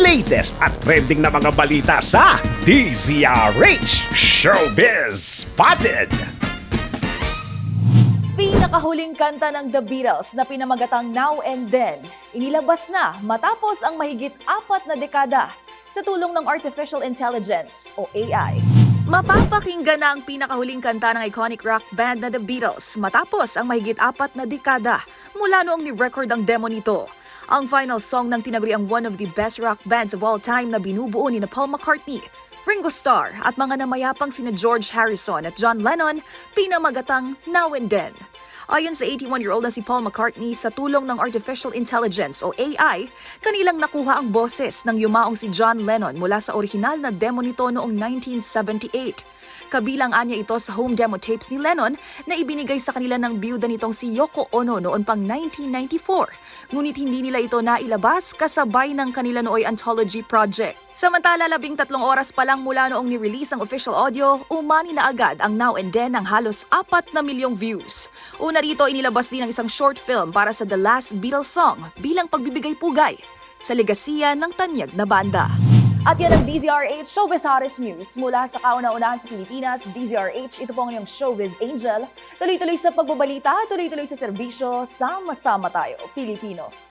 latest at trending na mga balita sa DZRH Showbiz Spotted. Pinakahuling kanta ng The Beatles na pinamagatang Now and Then, inilabas na matapos ang mahigit apat na dekada sa tulong ng Artificial Intelligence o AI. Mapapakinggan na ang pinakahuling kanta ng iconic rock band na The Beatles matapos ang mahigit apat na dekada mula noong ni-record ang demo nito. Ang final song ng tinaguriang one of the best rock bands of all time na binubuo ni Paul McCartney, Ringo Starr at mga namayapang sina George Harrison at John Lennon pinamagatang Now and Then. Ayon sa 81-year-old na si Paul McCartney, sa tulong ng Artificial Intelligence o AI, kanilang nakuha ang boses ng yumaong si John Lennon mula sa orihinal na demo nito noong 1978. Kabilang anya ito sa home demo tapes ni Lennon na ibinigay sa kanila ng biyuda nitong si Yoko Ono noon pang 1994. Ngunit hindi nila ito nailabas kasabay ng kanila nooy anthology project. Samantala, labing tatlong oras pa lang mula noong ni-release ang official audio, umani na agad ang Now and Then ng halos apat na milyong views. Una rito, inilabas din ang isang short film para sa The Last Beatles song bilang pagbibigay pugay sa legasiya ng tanyag na banda. At yan ang DZRH Showbiz Hottest News. Mula sa kauna-unahan sa Pilipinas, DZRH, ito po ang inyong Showbiz Angel. Tuloy-tuloy sa pagbabalita, tuloy-tuloy sa serbisyo, sama-sama tayo, Pilipino.